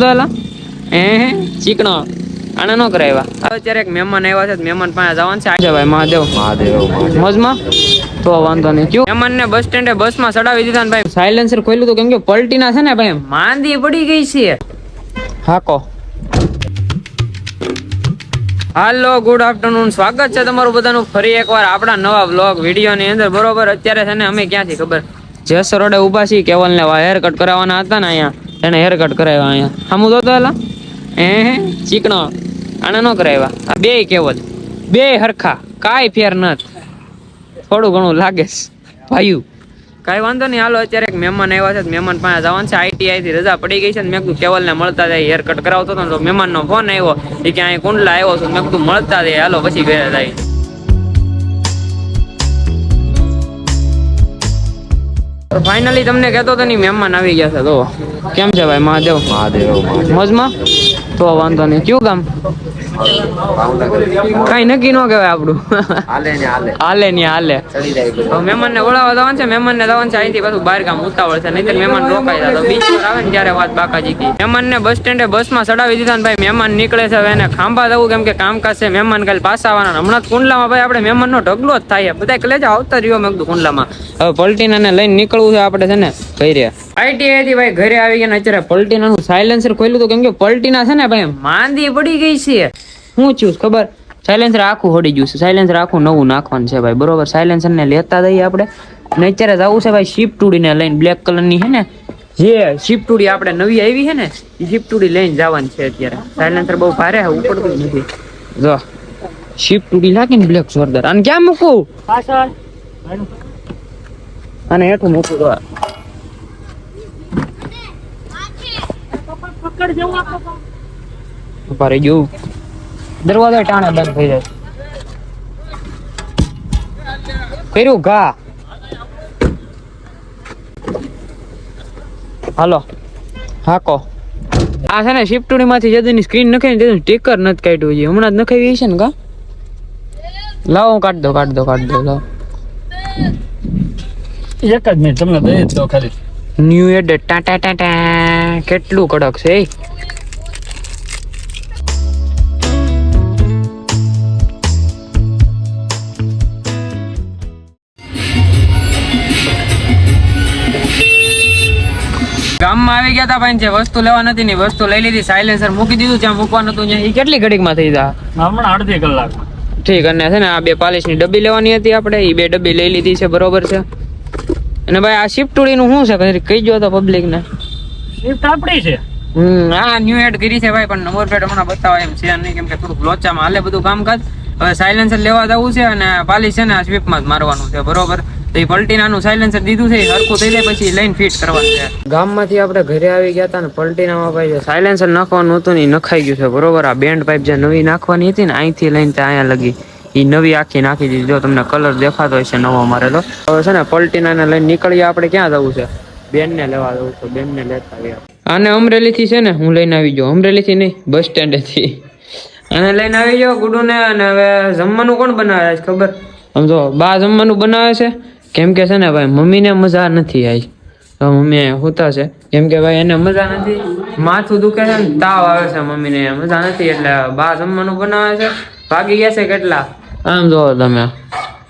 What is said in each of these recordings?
દોલા હે ચીકણો. આને ન કરાવ્યા. હવે અત્યારે એક મહેમાન આવ્યા છે મહેમાન પાસે જવાનું છે. આજે ભાઈ મહાદેવ. મહાદેવ. મોજમાં? તો વાંધો નહીં. કયું? મહેમાન ને બસ સ્ટેન્ડે બસમાં ચડાવી દીધા ને ભાઈ. સાયલેન્સર ખોલ્યું તો કેમ કે પલટી ના છે ને ભાઈ માંદી પડી ગઈ છે. હાકો. હાલો ગુડ આફ્ટરનૂન સ્વાગત છે તમારું બધાનું. ફરી એકવાર આપણા નવા બ્લોગ વીડિયો ની અંદર. બરોબર અત્યારે છે ને અમે ક્યાંથી ખબર? જેસ રોડે ઊભા છીએ. કેવલ ને હેર કટ કરાવવાના હતા ને અહીંયા. એને હેર કટ કરાવ્યા અહીંયા. સામું જોતો એલા એ ચીકણો. આને ન કરાવ્યા. આ બે કેવલ બે હરખા. કાંઈ ફેર નથી. થોડું ઘણું લાગે ભાયું. કાંઈ વાંધો નહીં. હાલો, અત્યારે એક મહેમાન આવ્યા છે. મહેમાન પાસે જવાનું છે. આઈટીઆઈ થી રજા પડી ગઈ છે ને મેં કીધું કેવલને મળતા જાય હેર કટ કરાવતો હતો ને તો ફોન આવ્યો. એ કે અહીં કુંડલા આવ્યો છું. મેં કીધું મળતા જાય. હાલો, પછી ઘરે જાય. ફાઇનલી તમને કહેતો તો નહીં મહેમાન આવી ગયા છે તો કેમ છે ભાઈ મહાદેવ? મહાદેવ મોજમાં? તો વાંધો નહીં. કયું કામ કઈ નક્કી ન કહેવાય આપણું. હાલે ને હાલે. હાલે ને બોલાવવા જવાનું છે મહેમાનને જવાનું છે અહીંથી પાછું બહાર ગામ ઉતાવળ છે નહીં મહેમાન રોકાઈ જતો બીચ પર આવે ને ત્યારે વાત બાકાજી કી મહેમાનને બસ સ્ટેન્ડે બસમાં ચડાવી દીધા ને ભાઈ મહેમાન નીકળે છે હવે એને ખાંભા જવું કેમ કે કામકાજ છે મહેમાન કાલે પાછા આવવાના હમણાં જ કુંડલામાં ભાઈ આપણે મહેમાનનો ઢગલો જ થાય બધા કલેજા આવતા રહ્યો મેં કીધું કુંડલામાં. હવે પલટીનાને લઈને નીકળવું છે આપણે છે ને કહી આઈટીઆઈ થી ભાઈ ઘરે આવી ગયા અત્યારે પલટીનાનું સાયલેન્સર ખોલ્યું હતું કેમ કે પલટીના છે ને ભાઈ માંદી પડી ગઈ છે. હું છું ખબર? સાયલેન્સર આખું હોડી ગયું છે. સાયલેન્સર આખું નવું નાખવાનું છે ભાઈ બરોબર? સાયલેન્સરને લેતા દઈએ આપણે. ને અત્યારે જવું છે ભાઈ શિફ્ટુડીને લઈને બ્લેક કલરની છે ને જે શિફ્ટુડી આપણે નવી આવી છે ને એ શિફ્ટુડી લઈને જવાની છે અત્યારે. સાયલેન્સર બહુ ભારે છે ઉપડતું જ નથી. જો શિફ્ટુડી લાગી ને બ્લેક જોરદાર. અને ક્યાં મૂકું? અને હેઠું મૂકું તો ઊભા રહી ગયું. દરવાજો ટાણે બંધ થઈ જાય. કર્યું ઘા. હાલો. હાકો આ છે ને શિફ્ટુડી માંથી જદુની સ્ક્રીન નખાઈ ને સ્ટીકર નથી કાઢ્યું છે હમણાં જ નખાવી છે ને કા લાવો હું કાઢ દો કાઢ દો કાઢ દો લાવો. એક જ મિનિટ તમને દઈ દો ખાલી. ન્યુ એડ ટા ટા ટા ટા કેટલું કડક છે ગામમાં આવી ગયા હતા ભાઈ જે વસ્તુ લેવા નથી ની વસ્તુ લઈ લીધી સાયલેન્સર મૂકી દીધું જ્યાં મૂકવાનું હતું એ કેટલી ઘડીકમાં થઈ જા? હમણાં અડધી કલાક ઠીક અને છે ને આ બે પાલિશની ડબ્બી લેવાની હતી આપણે એ બે ડબ્બી લઈ લીધી છે બરોબર છે. અને ભાઈ આ શિફ્ટુડીનું શું છે? કહી જો તો પબ્લિક ને. શિફ્ટ આપણી છે? હમ આ ન્યુ એડ કરી છે ભાઈ પણ નંબર પ્લેટ હમણાં બતાવવા એમ છે નહીં કેમ કે થોડુંક લોચામાં હાલે બધું કામકાજ. હવે સાયલેન્સર લેવા જવું છે અને પાલી છે ને આ સ્વીપમાં જ મારવાનું છે બરોબર? તો એ પલટીનાનું સાયલેન્સર દીધું છે એ હરખું થઈ જાય પછી લઈને ફિટ કરવાનું છે. ગામમાંથી આપણે ઘરે આવી ગયા હતા ને પલટીનામાં ભાઈ સાયલેન્સર નાખવાનું હતું ને એ નખાઈ ગયું છે બરોબર? આ બેન્ડ પાઇપ જે નવી નાખવાની હતી ને અહીંથી લઈને ત્યાં અહીંયા લગી. એ નવી આખી નાખી દીધી. જો તમને કલર દેખાતો હશે નવો મારેલો હવે છે ને પલટીનાને લઈને નીકળીએ આપણે ક્યાં જવું છે? બેનને લેવા જવું છે બેનને લેતા આવ્યા આને અમરેલીથી છે ને હું લઈને આવી જાઉં અમરેલીથી નહીં બસ સ્ટેન્ડેથી. અને લઈને આવી જાઓ ગુડુને અને હવે જમવાનું કોણ બનાવે છે ખબર? સમજો બા જમવાનું બનાવે છે. કેમ કે છે ને ભાઈ મમ્મીને મજા નથી આવી તો મમ્મી હોતા છે. કેમ કે ભાઈ એને મજા નથી. માથું દુખે છે ને તાવ આવે છે મમ્મીને. મજા નથી એટલે બા જમવાનું બનાવે છે. ભાગી ગયા છે કેટલા? આમ જો તમે.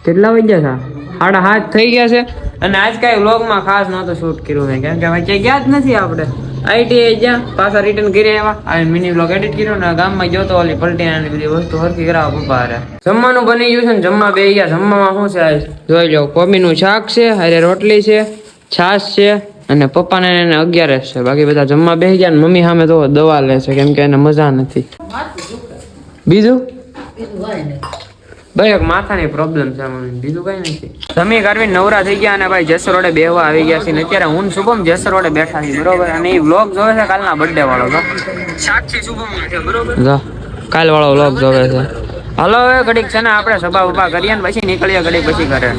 કેટલા વાગ્યા હતા સાડા હાથ થઈ ગયા છે. અને આજ કાંઈ વ્લોગમાં ખાસ નહોતો શૂટ કર્યું મેં કેમ કે ક્યાંય ગયા જ નથી આપણે. આઈટીઆઈ જ્યાં પાછા રિટર્ન કરી આવ્યા. આ મિની વ્લોગ એડિટ કર્યો ને ગામમાં ગયો તો ઓલી પલટી આની બધી વસ્તુ હરખી કરાવવા પપ્પા હારે. જમવાનું બની ગયું છે ને જમવા બે ગયા. જમવામાં શું છે આજ? જોઈ લો કોબીનું શાક છે હારે રોટલી છે છાશ છે અને પપ્પાને એને અગિયાર છે. બાકી બધા જમવા બે ગયા ને મમ્મી સામે તો દવા લે છે કેમ કે એને મજા નથી. બીજું? ભાઈ એક માથાની પ્રોબ્લેમ છે બીજું કઈ નથી. જમી કરવી નવરા થઈ ગયા અને ભાઈ જેસર રોડે બેહવા આવી ગયા છે. અત્યારે હું શુભમ જેસર રોડે બેઠા છે બરોબર? અને એ વ્લોગ જોવે છે કાલના બર્થડે વાળો તો. સાક્ષી શુભમ છે બરોબર? જો કાલ વાળો વ્લોગ જોવે છે. હાલો હવે ઘડીક છે ને આપણે સભા ઊભા કરીએ ને પછી નીકળીએ ઘડીક પછી ઘરે.